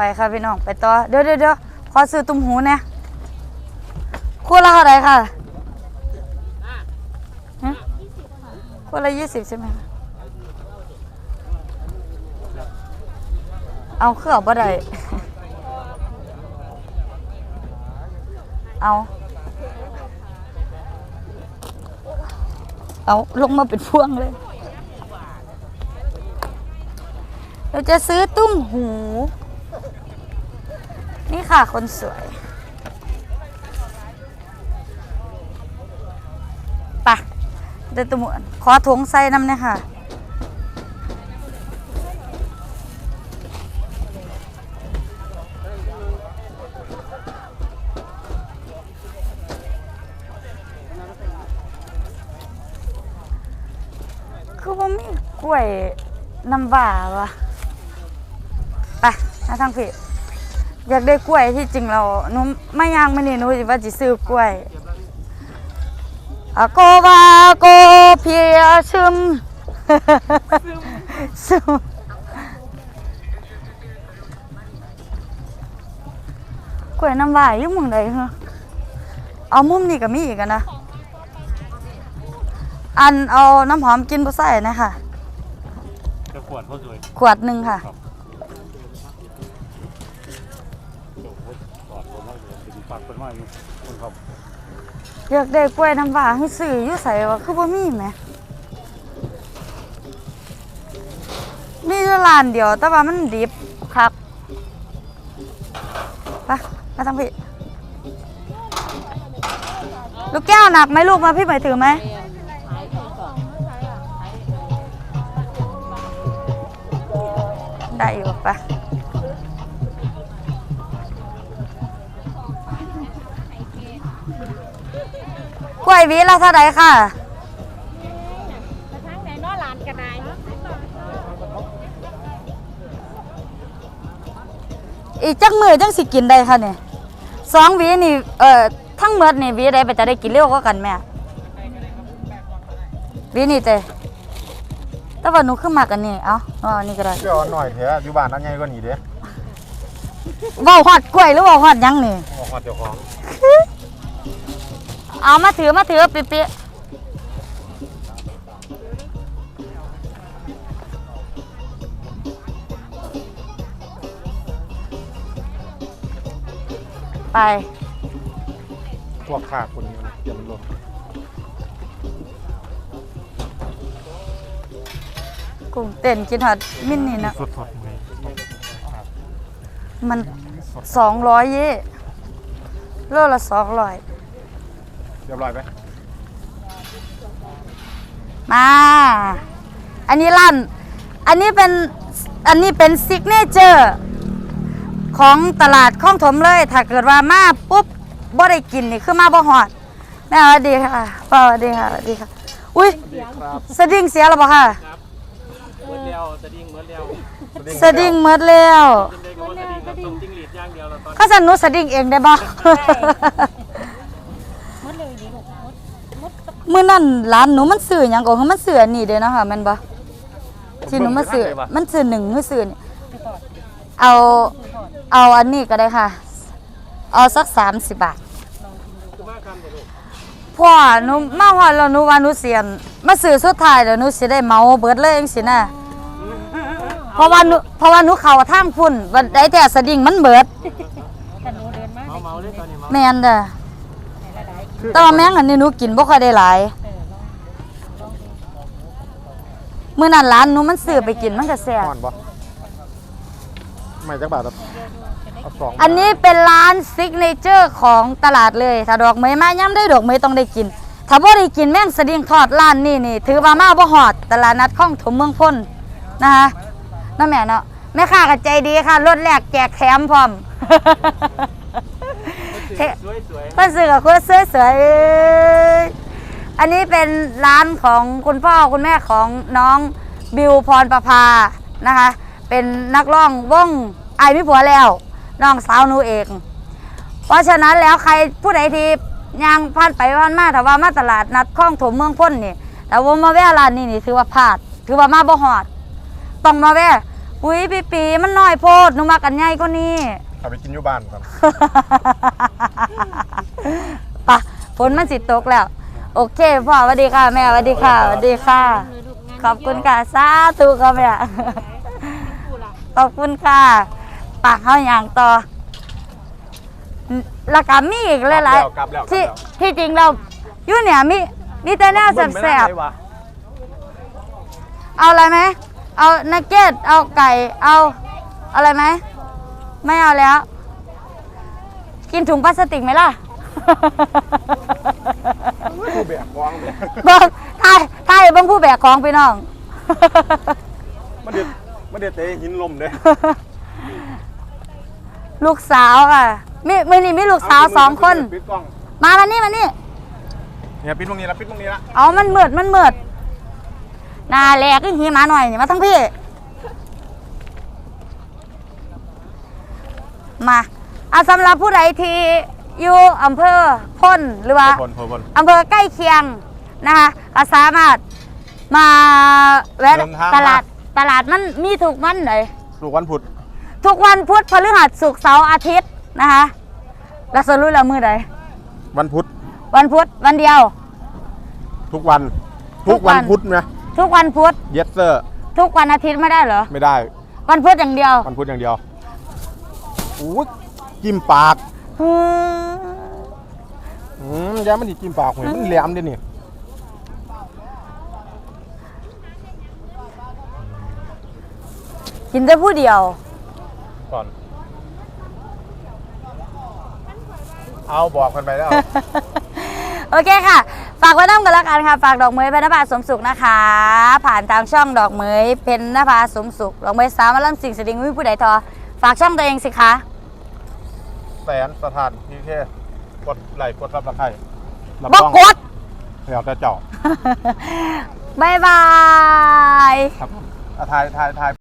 ไปค่ะพี่น้องไปต่อเดี๋ยวเดี๋ยวเดี๋ยวขอซื้อตุ้มหูนี่คู่ละเท่าไหร่ค่ะคู่ละยี่สิบใช่ไหมเอาเครื่องบ่ได้เอา เอา ลงมาเป็นพวงเลย เราจะซื้อตุ้มหู ค่ะคนสวยปะเดี๋ยวตมหูขอถุงใส่น้ำเนี่ยค่ะคือว่ามีกล้วยน้ำบ่าวะไปมาทางพี่ อยากได้กล้วยที่จริงเราหนูไม่ย่างไม่นี่หนูสิว่าจะซื้อกล้วยอะโกวาโกเพียซึมซึมกล้วยน้ำบ่าอยู่หมุงใดเหรอเอามุมนี้ก็มีอีกอะนะ อันเอาน้ำหอมกินบ่ใส่นะคะจะขวดเขาสวยขวดหนึ่งค่ะ ขอดผม ว่ากเป็นว่าอยู่คนครับอยากได้กล้วยน้ำว้าให้ซื้ออยู่ใส่ว่าคือบ่มีแหมมีอยู่ร้านเดียว แต่ว่ามันดิบคักไปมาทางพี่ลูกแก้วหนักไหมลูกมาพี่หมายถือไหมได้อยู่ปะ กล้วยหวีละเท่าไหร่ค่ะทางไหนเนอหลานกันนายอีกจักมือจังสิกินได้ค่ะเนี่ยสองหวีนี่เอ่อทั้งหมดนี่หวีใดไปจะได้กินเร็วก็กันแม่หวีนี่เต้แต่ว่าหนูขึ้นมากันนี่เอ้าเอาอันนี้ก็ได้เดี๋ยวหน่อยเถอะอยู่บ้านนั่นไงก็หนีเด้เว้าฮอดกล้วยหรือเว้าฮอดหยังนี่ออกมาเจ้าของ เอามาถือมาถือปิ๊ะๆไปพวกขาคนนี้นะเดี๋ยวมันลงกุ้งเต้นกินฮอดมินนี่นะสดสดๆเลยมันสองร้อยเย่โลละสองร้อย เรียบร้อยไหมมา อันนี้ร้าน อันนี้เป็น อันนี้เป็นซิกเนเจอร์ของตลาดข้องถมเลย ถ้าเกิดว่ามาปุ๊บบ่ได้กินนี่คือมาบ่หอดแม่สวัสดีค่ะป้าสวัสดีค่ะสวัสดีค่ะ อุ้ยสดิ้งเสียแล้วบ่ค่ะเมื่อเดียวสดิ้งเมื่อเดียวสดิ้งหมดแล้วเด็กว่าสดิ้งกับต้มจิ้งหรีดย่างเดียวเราตอนก็สันหนุสดิ้งเองได้บ่ มดเลยดีลูกมดมดมื้อนั้นร้านหนูมันซื้อหยังก็คือมันซื้ออันนี้เด้เนาะค่ะแม่นบ่ที่หนูมาซื้อมันซื้อหนึ่งหรือซื้อนี่เอาเอาอันนี้ก็ได้ค่ะ เอาสัก30บาทพ่อหนูมาฮอดแล้วหนูว่าหนูเสียนมาซื้อสุดท้ายแล้วหนูสิได้เหมาเบิดเลยจังซี่นะเพราะว่าหนูเพราะว่าหนูเข้าทางพุ่นวันใดแต่สดิ้งมันเบิดกันหนูเดินมาเมาเมาเลยตอนนี้เมาแม่นเด้อ แต่ว่าแมงอันนี้หนูกินบ่ค่อยได้หลายมื้อนั้นร้านหนูมันซื้อไปกินมันก็แซ่บห่อนปะไม่จักบาทครับเอาสองอันนี้เป็นร้านซิกเนเจอร์ของตลาดเลย ถ้าดอกไม้มาย่ำได้ดอกไม้ต้องได้กิน ถ้าบ่ได้กินแม่งสะดิ่งทอดร้านนี่นี่ถือว่ามาบ่ฮอดตลาดนัดข้องถมเมืองพ้นนะคะนั่นแม่เนาะแม่ค้าก็ใจดีค่ะรถแรกแจกแถมพร้อม เท่สวยสวยเพื่อนซื้อกับคุณสวยๆอันนี้เป็นร้านของคุณพ่อคุณแม่ของน้องบิวพรประภานะคะ เป็นนักร้องวงไอายมิผัวแล้วน้องสาวหนูเอง เพราะฉะนั้นแล้วใครผู้ใดที่ยังผ่านไปผ่านมาแต่ว่ามาตลาดนัดคลองถมเมืองพ้นนี่แต่ว่ามาแวะร้านนี้นี่ถือว่าพลาด ถือว่ามาบ่หอด ต้องมาแวะอุ้ยปีปีมันน้อยโพดหนูมากันใหญ่กว่านี้ เอาไปกินอยู่บ้านก่อนปะฝนมันสิตกแล้ว โอเคพ่อสวัสดีค่ะ แม่สวัสดีค่ะสวัสดีค่ะเลยลูกงานขอบคุณค่ะสาธุค่ะแม่กูล่ะขอบคุณค่ะปากเข้าอย่างต่อแล้วก็มีอีกหลายกลับแล้วๆที่ที่จริงเราอยู่เนี่ยมีมีแต่แนวแสบๆเอาอะไรไหมเอานักเก็ตเอาไก่เอาอะไรไหม ไม่เอาแล้ว กินถุงพลาสติกไหมล่ะผู้แบกกองเลยเบิ้งทายทายเบิ้งผู้แบกของพี่น้อง มันเด็ดมันเด็ดเตะหินลมเลยลูกสาวค่ะมีมือนี่มีลูกสาวสองคน ปิดกล้องมามานี่มานี่เนี่ยปิดตรงนี้ละปิดตรงนี้ละเอามันมืดมันมืดหนาแหลกก็หีหมาหน่อยนี่มาทั้งพี่ มาเอาสำหรับผู้ใดที่อยู่อำเภอพ้นหรือว่าพลพลพล อำเภอใกล้เคียงนะคะก็สามารถมาแวะเดินทางมา ตลาดตลาดมันมีทุกวันเลยลูกวันพุธทุกวันพุธพฤหัสศุกร์เสาร์อาทิตย์นะคะแล้วสรุปแล้วมือใด วันพุธวันพุธวันเดียว ทุกวัน ทุทุกกวัวัน นพุธนะทุกวันพุธเยสเซอร์ทุกวันอาทิตย์ไม่ได้เหรอ ไม่ได้ วันพุธอย่างเดียว วันพุธอย่างเดียว อู้จิ้มปากอืมอืมยามันสิจิ้มปากหวยมันแหลมเด้นี่กินได้ผู้เดียว ก่อน เอาบอกกันไปแล้ว โอเคค่ะ ฝากไว้น้ำกันแล้วกันค่ะ ฝากดอกเหมยเป็นนภาสมสุขนะคะ ผ่านทางช่องดอกเหมยเป็นนภาสมสุข ดอกเหมยสาวมาล่ำสิ่งสดิงวิผู้ใดทอ ฝากช่องตัวเองสิคะ แสนสถานพี่แค่กดไลค์กดซับสไครต์รับบอกรองกด แล้วแต่เจ้าบายบาย ครับอะถ่ายถ่ายถ่าย